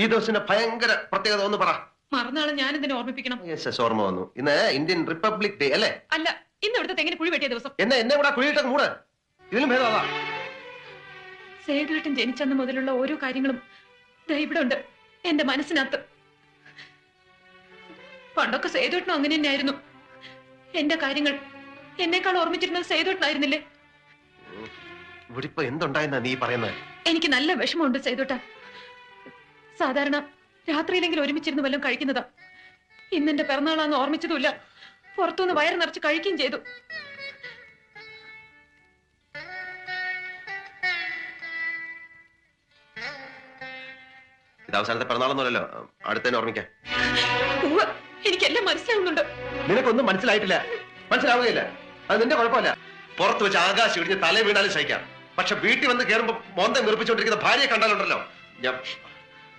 ഈ ദിവസത്തിന്റെ ഭയങ്കര പ്രത്യേകത ഒന്ന് പറ. മറന്നാളെ ഞാൻ ഇതിനെ ഓർമ്മിപ്പിക്കണം ഓർമ്മ വന്നു. ഇന്ന് ഇന്ത്യൻ റിപ്പബ്ലിക് ഡേ അല്ലേ? അല്ല ഇന്ന് ഇവിടുത്തെ തെങ്ങിന് കുഴി വെട്ടിയ ദിവസം. എന്നെ എന്നെ കൂടെ കുഴിയിട്ട മൂട്. ഇതിലും ഭേദമാ. സേതുവേട്ടൻ ജനിച്ചന്ന് മുതലുള്ള ഓരോ കാര്യങ്ങളും ഇവിടെ ഉണ്ട് എന്റെ മനസ്സിനകത്ത്. പണ്ടൊക്കെ സേതുവേട്ടനും അങ്ങനെ തന്നെയായിരുന്നു. എന്റെ കാര്യങ്ങൾ എന്നെക്കാൾ ഓർമ്മിച്ചിരുന്നത് സേതുവേട്ടനായിരുന്നില്ലേ? ഇവിടെ ഇപ്പൊ എന്തുണ്ടായെന്നാ നീ പറയുന്നത് എനിക്ക് നല്ല വിഷമമുണ്ട് സേതുട്ട സാധാരണ രാത്രിയിലെങ്കിലും ഒരുമിച്ചിരുന്ന് വല്ലതും കഴിക്കുന്നതാ. ഇന്നെന്റെ പിറന്നാളാന്ന് ഓർമ്മിച്ചതുമില്ല. പുറത്തുനിന്ന് വയറ് നിറച്ച് കഴിക്കുകയും ചെയ്തു. ഇത് അവസാനത്തെ പിറന്നാളൊന്നുമല്ലോ അടുത്തന്നെ ഓർമ്മിക്കാം. ഉവ്വ്, എനിക്കെല്ലാം മനസ്സിലാവുന്നുണ്ട്. നിനക്കൊന്നും മനസ്സിലായിട്ടില്ല. മനസ്സിലാവുകയില്ല. അത് നിന്റെ കുഴപ്പമില്ല. പുറത്ത് വെച്ച് ആകാശം ഇടിഞ്ഞ് തല വീണാലും സഹിക്കാം പക്ഷെ വീട്ടിൽ വന്ന് കയറുമ്പോ മോന്തം നിർപ്പിച്ചുകൊണ്ടിരിക്കുന്ന ഭാര്യയെ കണ്ടാലുണ്ടല്ലോ. ഞാൻ